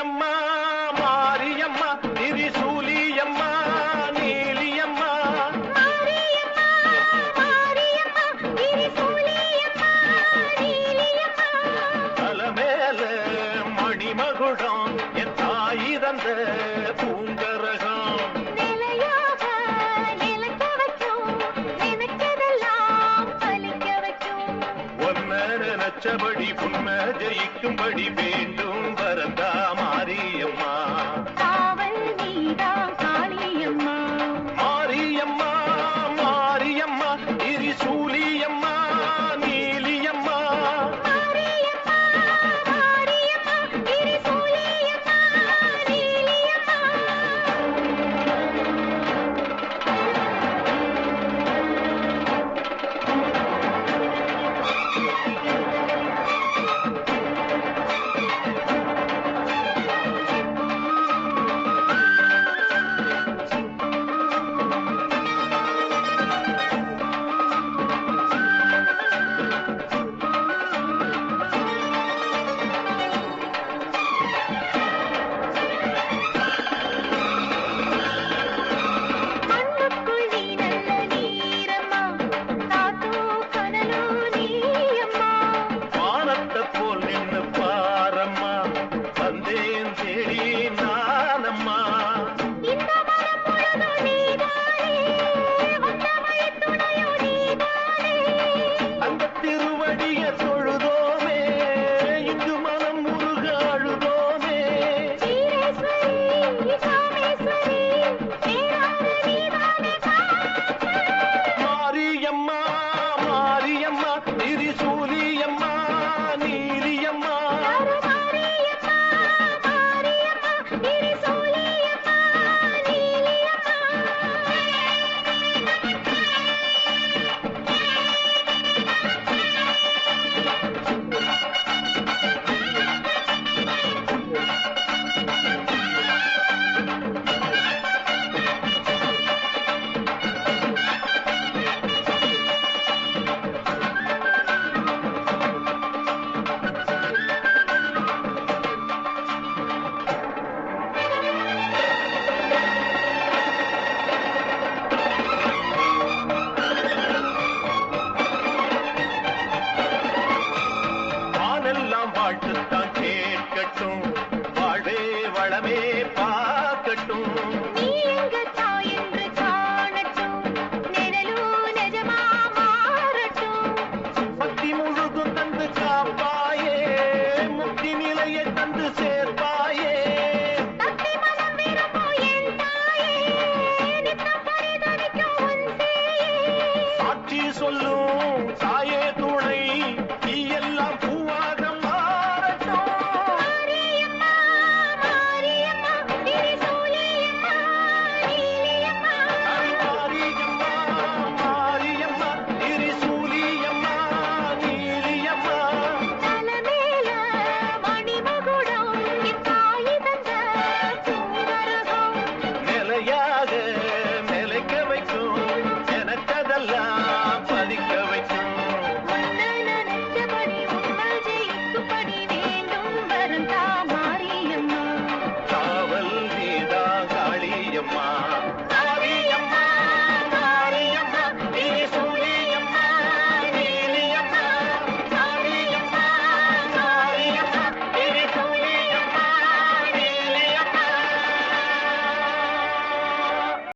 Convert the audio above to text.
மாரியம்மா மாரியம்மா திரிசூலியம்மா நீலியம்மா. தலைமேல மணிமகுடம் என் தாயி தந்த பூங்கரகம் நினைச்சபடி உன்னை ஜெயிக்கும்படி வேண்டும் வரந்தா திருவடிய சொல் பார்க்கட்டும். வாழ்வே வளமே பார்க்கட்டும். பக்தி முழுதும் தந்து காப்பாயே முக்தி நிலையை தந்து சேர்ப்பாயே. சாட்சி சொல்லும்